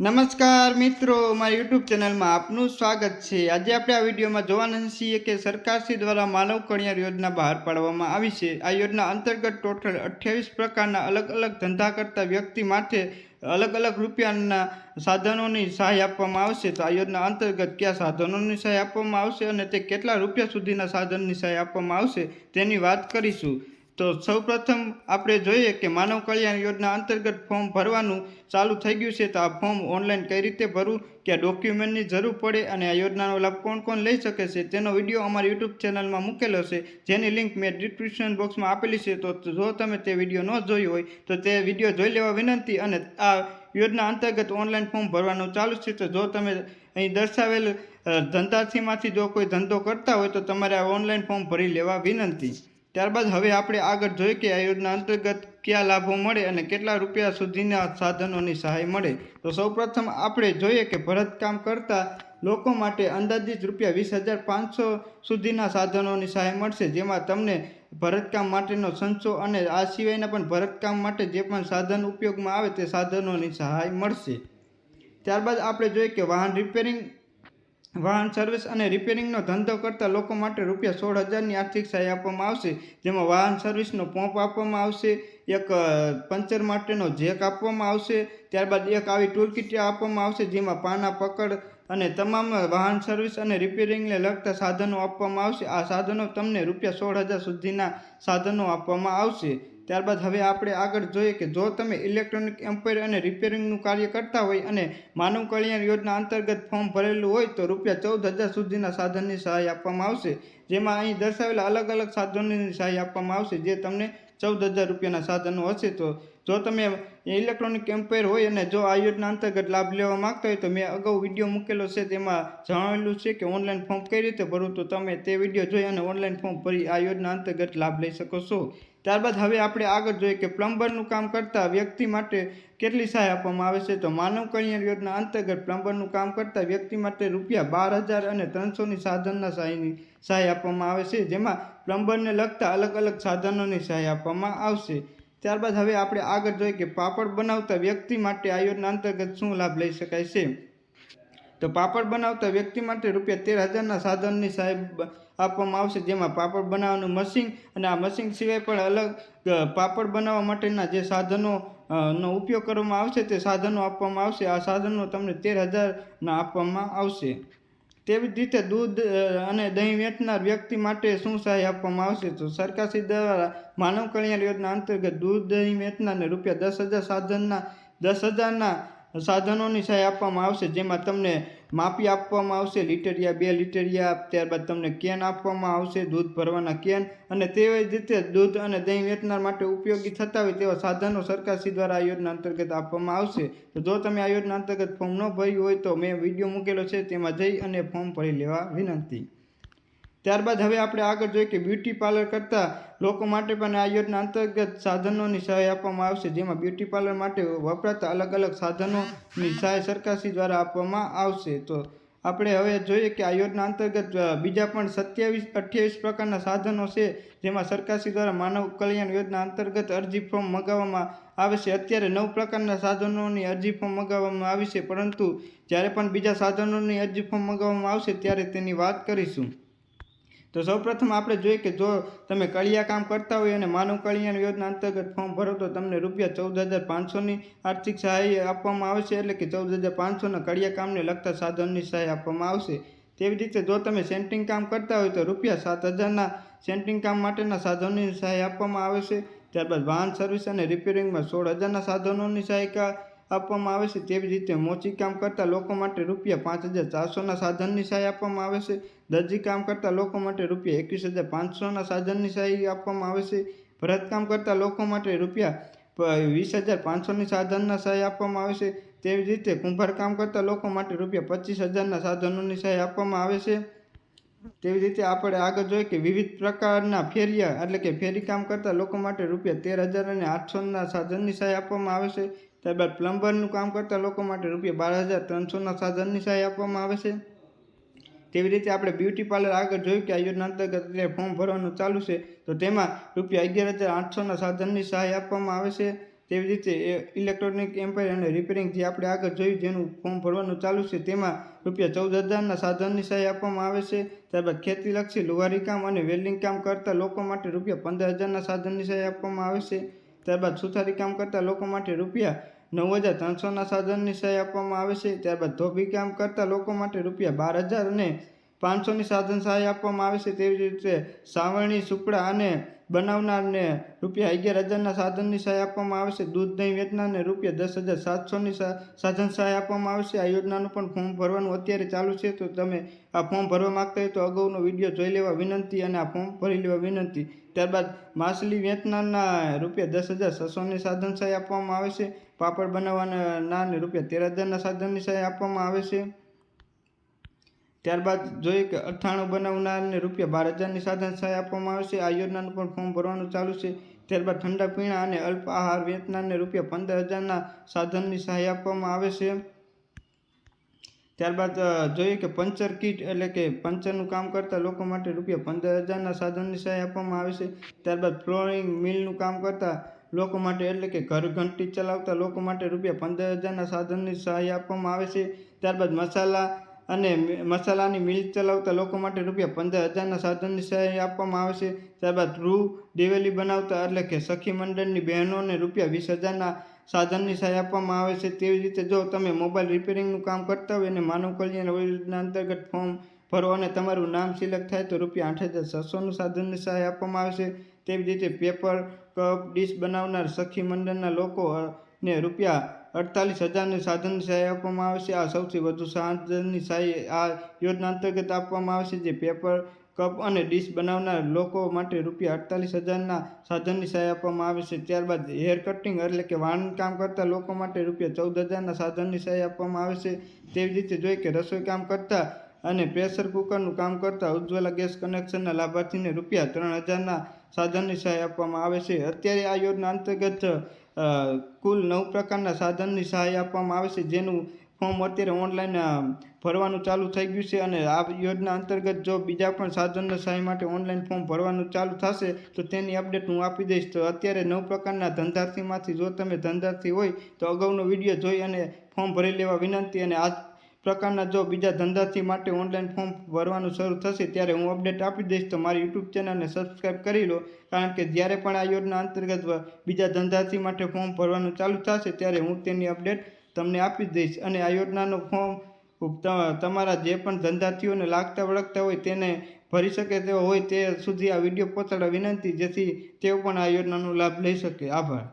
નમસ્કાર મિત્રો, મારી યુટ્યુબ ચેનલમાં આપનું સ્વાગત છે. આજે આપણે આ વિડીયોમાં જોવાના છીએ કે સરકારશ્રી દ્વારા માનવ કલ્યાણ યોજના બહાર પાડવામાં આવી છે. આ યોજના અંતર્ગત ટોટલ અઠ્યાવીસ પ્રકારના અલગ અલગ ધંધા કરતા વ્યક્તિ માટે અલગ અલગ રૂપિયાના સાધનોની સહાય આપવામાં આવશે. તો આ યોજના અંતર્ગત કયા સાધનોની સહાય આપવામાં આવશે અને તે કેટલા રૂપિયા સુધીના સાધનની સહાય આપવામાં આવશે તેની વાત કરીશું. તો સૌપ્રથમ આપણે જોઈએ કે માનવ કલ્યાણ યોજના અંતર્ગત ફોર્મ ભરવાનું ચાલુ થઈ ગયું છે તો આ ફોર્મ ઓનલાઈન કઈ રીતે ભરવું ક્યાં ડોક્યુમેન્ટની જરૂર પડે અને આ યોજનાનો લાભ કોણ કોણ લઈ શકે છે, તેનો વીડિયો અમારી યુટ્યુબ ચેનલમાં મૂકેલો છે, જેની લિંક મેં ડિસ્ક્રિપ્શન બોક્સમાં આપેલી છે તો જો તમે તે વીડિયો ન જોયો હોય તો તે વીડિયો જોઈ લેવા વિનંતી અને આ યોજના અંતર્ગત ઓનલાઈન ફોર્મ ભરવાનું ચાલુ છે તો જો તમે અહીં દર્શાવેલ ધંધાર્થીમાંથી જો કોઈ ધંધો કરતા હોય તો તમારે આ ઓનલાઈન ફોર્મ ભરી લેવા વિનંતી. ત્યારબાદ હવે આપણે આગળ જોઈએ કે આ યોજના અંતર્ગત કયા લાભો મળે અને કેટલા રૂપિયા સુધીના સાધનોની સહાય મળે. તો સૌપ્રથમ આપણે જોઈએ કે ભરતકામ કરતા લોકો માટે અંદાજિત રૂપિયા વીસ હજાર પાંચસો સુધીના સાધનોની સહાય મળશે, જેમાં તમને ભરતકામ માટેનો સંચો અને આ સિવાયના પણ ભરતકામ માટે જે પણ સાધન ઉપયોગમાં આવે તે સાધનોની સહાય મળશે. ત્યારબાદ આપણે જોઈએ કે વાહન રિપેરિંગ વાહન સર્વિસ અને રિપેરિંગનો ધંધો કરતા લોકો માટે રૂપિયા સોળ હજારની આર્થિક સહાય આપવામાં આવશે. જેમાં વાહન સર્વિસનો પંપ આપવામાં આવશે, એક પંચર માટેનો જેક આપવામાં આવશે, ત્યારબાદ એક આવી ટૂલકીટ આપવામાં આવશે, જેમાં પાના પકડ અને તમામ વાહન સર્વિસ અને રિપેરિંગને લગતા સાધનો આપવામાં આવશે. આ સાધનો તમને રૂપિયા સોળ હજાર સુધીના સાધનો આપવામાં આવશે. ત્યારબાદ હવે આપણે આગળ જોઈએ કે જો તમે ઇલેક્ટ્રોનિક એમ્પાયર અને રિપેરિંગનું કાર્ય કરતા હોય અને માનવ કલ્યાણ યોજના અંતર્ગત ફોર્મ ભરેલું હોય તો રૂપિયા ચૌદ હજાર સુધીના સાધનની સહાય આપવામાં આવશે. જેમાં અહીં દર્શાવેલા અલગ અલગ સાધનોની સહાય આપવામાં આવશે. જે તમને ચૌદ હજાર રૂપિયાના સાધનો હશે. તો જો તમે ઇલેક્ટ્રોનિક એમ્પાયર હોય અને જો આ યોજના અંતર્ગત લાભ લેવા માંગતા હોય તો મેં અગાઉ વીડિયો મૂકેલો છે. તેમાં જણાવેલું છે કે ઓનલાઈન ફોર્મ કઈ રીતે ભરવું? તો તમે તે વીડિયો જોઈ અને ઓનલાઈન ફોર્મ ભરી આ યોજના અંતર્ગત લાભ લઈ શકો છો. ત્યારબાદ હવે આપણે આગળ જોઈએ કે પ્લમ્બરનું કામ કરતા વ્યક્તિ માટે કેટલી સહાય આપવામાં આવે છે. તો માનવ કલ્યાણ યોજના અંતર્ગત પ્લમ્બરનું કામ કરતા વ્યક્તિ માટે રૂપિયા બાર હજાર અને ત્રણસોની સાધનના સહાયની સહાય આપવામાં આવે છે, જેમાં પ્લમ્બરને લગતા અલગ અલગ સાધનોની સહાય આપવામાં આવશે. ત્યારબાદ હવે આપણે આગળ જોઈએ કે પાપડ બનાવતા વ્યક્તિ માટે આ યોજના અંતર્ગત શું લાભ લઈ શકાય છે. તો પાપડ બનાવતા વ્યક્તિ માટે રૂપિયા તેર હજારના સાધનની સહાય આપવામાં આવશે, જેમાં પાપડ બનાવવાનું મશીન અને આ મશીન સિવાય પણ અલગ પાપડ બનાવવા માટેના જે સાધનો નો ઉપયોગ કરવામાં આવશે તે સાધનો આપવામાં આવશે. આ સાધનો તમને તેર હજારના આપવામાં આવશે. તેવી જ રીતે દૂધ અને દહીં વેચનાર વ્યક્તિ માટે શું સહાય આપવામાં આવશે? તો સરકારશ્રી દ્વારા માનવ કલ્યાણ યોજના અંતર્ગત દૂધ, દહીં વેચનારને રૂપિયા દસ હજાર સાધનના, દસ હજારના સાધનોની સહાય આપવામાં આવશે, જેમાં તમને માપી આપવામાં આવશે, લીટરિયા બે લીટરિયા, ત્યારબાદ તમને કેન આપવામાં આવશે, દૂધ ભરવાના કેન, અને તેવી રીતે દૂધ અને દહીં વેચનાર માટે ઉપયોગી થતા હોય તેવા સાધનો સરકારશ્રી દ્વારા આ યોજના અંતર્ગત આપવામાં આવશે. તો જો તમે આ યોજના અંતર્ગત ફોર્મ ન ભર્યું હોય તો મેં વીડિયો મૂકેલો છે, તેમાં જઈ અને ફોર્મ ભરી લેવા વિનંતી. ત્યારબાદ હવે આપણે આગળ જોઈએ કે બ્યુટી પાર્લર કરતાં લોકો માટે પણ આ યોજના અંતર્ગત સાધનોની સહાય આપવામાં આવશે, જેમાં બ્યુટી પાર્લર માટે વપરાતા અલગ અલગ સાધનોની સહાય સરકારશ્રી દ્વારા આપવામાં આવશે. તો આપણે હવે જોઈએ કે આ યોજના અંતર્ગત બીજા પણ સત્યાવીસ, અઠ્યાવીસ પ્રકારના સાધનો છે, જેમાં સરકારશ્રી દ્વારા માનવ કલ્યાણ યોજના અંતર્ગત અરજી ફોર્મ મગાવવામાં આવે છે. અત્યારે નવ પ્રકારના સાધનોની અરજી ફોર્મ મગાવવામાં આવી છે, પરંતુ જ્યારે પણ બીજા સાધનોની અરજી ફોર્મ મગાવવામાં આવશે, ત્યારે તેની વાત કરીશું. તો સૌપ્રથમ આપણે જોઈએ કે જો તમે કળિયા કામ કરતા હોય અને માનવ કલ્યાણ યોજના અંતર્ગત ફોર્મ ભરો તો તમને રૂપિયા ચૌદ હજાર પાંચસોની આર્થિક સહાય આપવામાં આવશે, એટલે કે ચૌદ હજાર પાંચસોના કળિયા કામને લગતા સાધનની સહાય આપવામાં આવશે. તેવી રીતે જો તમે સેન્ટિંગ કામ કરતા હોય તો રૂપિયા સાત હજારના સેન્ટિંગ કામ માટેના સાધનોની સહાય આપવામાં આવે છે ત્યારબાદ વાહન સર્વિસ અને રિપેરિંગમાં સોળ હજારના સાધનોની સહાયકા આપવામાં આવે છે. તેવી રીતે મોચી કામ કરતા લોકો માટે રૂપિયા પાંચ હજાર ચારસોના સાધનની સહાય આપવામાં આવે છે. દરજી કામ કરતા લોકો માટે રૂપિયા એકવીસ હજાર પાંચસોના સાધનની સહાય આપવામાં આવે છે. ભરતકામ કરતા લોકો માટે રૂપિયા વીસ હજાર પાંચસોની સાધનના સહાય આપવામાં આવે છે. તેવી રીતે કુંભારકામ કરતા લોકો માટે રૂપિયા પચીસ હજારના સાધનોની સહાય આપવામાં આવે છે. તેવી રીતે આપણે આગળ જોઈએ કે વિવિધ પ્રકારના ફેરિયા એટલે કે ફેરી કામ કરતા લોકો માટે રૂપિયા તેર હજાર અને આઠસોના સાધનની સહાય આપવામાં આવે છે. ત્યારબાદ પ્લમ્બરનું કામ કરતા લોકો માટે રૂપિયા બાર હજાર ત્રણસોના સાધનની સહાય આપવામાં આવે છે. તેવી રીતે આપણે બ્યુટી પાર્લર આગળ જોયું કે આ યોજના અંતર્ગત ફોર્મ ભરવાનું ચાલુ છે. તો તેમાં રૂપિયા અગિયાર હજાર આઠસોના સાધનની સહાય આપવામાં આવે છે. તેવી રીતે ઇલેક્ટ્રોનિક એમ્પાયર અને રિપેરિંગ જે આપણે આગળ જોયું જેનું ફોર્મ ભરવાનું ચાલુ છે, તેમાં રૂપિયા ચૌદ હજારના સાધનની સહાય આપવામાં આવે છે. ત્યારબાદ ખેતીલક્ષી લુહારી કામ અને વેલ્ડિંગ કામ કરતા લોકો માટે રૂપિયા પંદર હજારના સાધનની સહાય આપવામાં આવે છે. ત્યારબાદ સુથારી કામ કરતા લોકો માટે રૂપિયા નવ હજાર ત્રણસોના સાધનની સહાય આપવામાં આવે છે. ત્યારબાદ ધોબી કામ કરતા લોકો માટે રૂપિયા બાર હજાર અને પાંચસોની સાધન સહાય આપવામાં આવે છે. તેવી રીતે સાવરણી, સુપડા અને બનાવનારને રૂપિયા અગિયાર હજારના સાધનની સહાય આપવામાં આવે છે દૂધ, દહીં વેચનારને રૂપિયા દસ હજાર સાતસોની સાધન સહાય આપવામાં આવશે. આ યોજનાનું પણ ફોર્મ ભરવાનું અત્યારે ચાલુ છે. તો તમે આ ફોર્મ ભરવા માગતા હોય તો અગાઉનો વીડિયો જોઈ લેવા વિનંતી અને આ ફોર્મ ભરી લેવા વિનંતી. ત્યારબાદ માછલી વેચનારના રૂપિયા દસ હજાર છસોની સાધન સહાય આપવામાં આવે છે. પાપડ બનાવવાના રૂપિયા તેર હજારના સાધનની સહાય આપવામાં આવે છે. ત્યારબાદ જોઈએ કે અથાણું બનાવનારને રૂપિયા બાર હજારની સાધન સહાય આપવામાં આવે છે આ યોજનાનું પણ ફોર્મ ભરવાનું ચાલુ છે. ત્યારબાદ ઠંડા પીણા અને અલ્પ આહાર વેચનારને રૂપિયા પંદર હજારના સાધનની સહાય આપવામાં આવે છે. ત્યારબાદ જોઈએ કે પંચર કીટ એટલે કે પંચરનું કામ કરતા લોકો માટે રૂપિયા પંદર હજારના સાધનની સહાય આપવામાં આવે છે. ત્યારબાદ ફ્લોરિંગ મિલનું કામ કરતા લોકો માટે એટલે કે ઘર ઘંટી ચલાવતા લોકો માટે રૂપિયા પંદર હજારના સાધનની સહાય આપવામાં આવે છે. ત્યારબાદ મસાલા અને મસાલાની મિલ ચલાવતા લોકો માટે રૂપિયા પંદર હજારના સાધનની સહાય આપવામાં આવે છે. ત્યારબાદ રૂ દિવેલી બનાવતા એટલે કે સખી મંડળની બહેનોને રૂપિયા વીસ હજારના સાધનની સહાય આપવામાં આવે છે. તેવી રીતે જો તમે મોબાઈલ રિપેરિંગનું કામ કરતા હોય અને માનવ કલ્યાણ યોજના અંતર્ગત ફોર્મ ભરો અને તમારું નામ સિલેક્ટ થાય તો રૂપિયા આઠ હજાર છસોનું સાધનની સહાય આપવામાં આવે છે. તેવી રીતે પેપર, કપ, ડીશ બનાવનાર સખી મંડળના લોકો ને રૂપિયા અડતાલીસ હજારની સાધનની સહાય આપવામાં આવે છે. આ સૌથી વધુ સાધનની સહાય આ યોજના અંતર્ગત આપવામાં આવે છે, જે પેપર, કપ અને ડીશ બનાવનાર લોકો માટે રૂપિયા અડતાલીસ હજારના સાધનની સહાય આપવામાં આવે છે. ત્યારબાદ હેર કટિંગ એટલે કે વાણકામ કરતા લોકો માટે રૂપિયા ચૌદ હજારના સાધનની સહાય આપવામાં આવે છે. તેવી રીતે જોઈએ કે રસોઈ કામ કરતા અને પ્રેશર કુકરનું કામ કરતા ઉજ્જવલા ગેસ કનેક્શનના લાભાર્થીને રૂપિયા ત્રણ હજારના સાધનની સહાય આપવામાં આવે છે. અત્યારે આ યોજના અંતર્ગત કુલ નવ પ્રકારના સાધનની સહાય આપવામાં આવે છે. જેનું ફોર્મ અત્યારે ઓનલાઈન ભરવાનું ચાલુ થઈ ગયું છે અને આ યોજના અંતર્ગત જો બીજા પણ સાધનના સહાય માટે ઓનલાઈન ફોર્મ ભરવાનું ચાલુ થશે, તો તેની અપડેટ હું આપી દઈશ. તો અત્યારે નવ પ્રકારના ધંધાર્થીમાંથી જો તમે ધંધાર્થી હોય, તો અગાઉનો વીડિયો જોઈ અને ફોર્મ ભરી લેવા વિનંતી અને આ પ્રકારના જો બીજા ધંધાથી માટે ઓનલાઈન ફોર્મ ભરવાનું શરૂ થશે, ત્યારે હું અપડેટ આપી દઈશ. તો મારી યુટ્યુબ ચેનલને સબસ્ક્રાઈબ કરી લો. કારણ કે જ્યારે પણ આ યોજના અંતર્ગત બીજા ધંધાથી માટે ફોર્મ ભરવાનું ચાલુ થશે, ત્યારે હું તેની અપડેટ તમને આપી દઈશ. અને આ યોજનાનું ફોર્મ તમારા જે પણ ધંધાર્થીઓને લાગતા વળગતા હોય તેને ભરી શકે તેવો હોય તે સુધી આ વીડિયો પહોંચાડવા વિનંતી. જેથી તેઓ પણ આ યોજનાનો લાભ લઈ શકે. આભાર.